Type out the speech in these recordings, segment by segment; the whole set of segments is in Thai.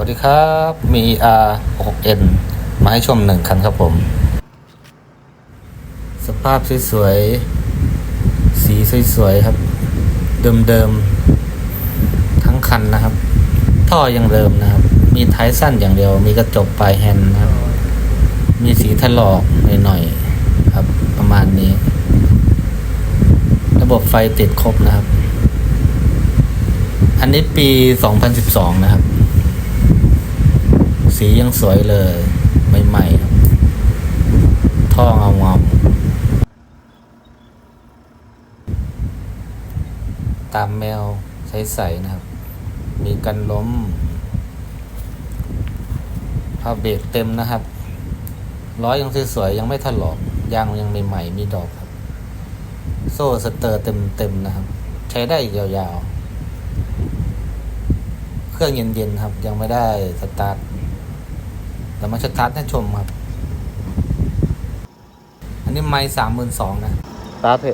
วัสดีครับมี R 6 N มาให้ชมหนึ่งคันครับผม สภาพสวยๆ สีสวยๆครับ เดิมๆ ทั้งคันนะครับ ท่อยังเดิมนะครับ มีท้ายสั้นอย่างเดียว มีกระจกปลายแฮนด์นะครับ มีสีถลอกหน่อยๆครับ ประมาณนี้ ระบบไฟติดครบนะครับ อันนี้ปี 2012 นะครับ สียังสวยเลยใหม่ๆท่อเงางาๆตามแมวใสๆนะครับ มีกันล้มผ้าเบรกเต็มนะครับล้อยังสวยๆยังไม่ถลอกยางยังใหม่ๆมีดอกครับ โซ่สเตอร์เต็มๆนะครับ ใช้ได้อีกยาวๆ เครื่องเย็นๆครับยังไม่ได้สตาร์ท เรามาสตาร์ทให้ชมครับ อันนี้ไม่สามหมื่นสองนะสตาร์ทเพ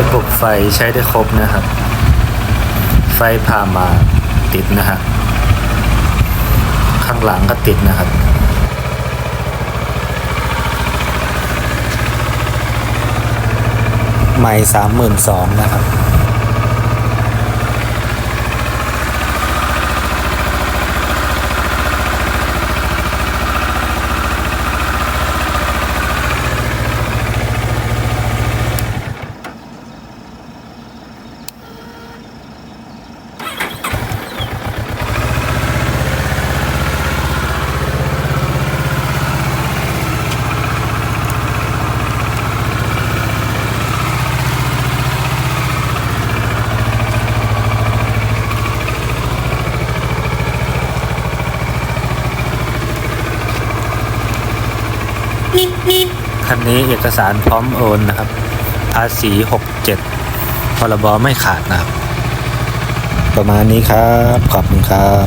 ระบบ ไฟใช้ได้ครบนะครับ ไฟพามาติดนะฮะข้างหลังก็ติดนะครับไม่สามหมื่นสองนะครับ คันนี้เอกสารพร้อมโอนนะครับ ภาษี67พรบไม่ขาดนะครับ ประมาณนี้ครับ ขอบคุณครับ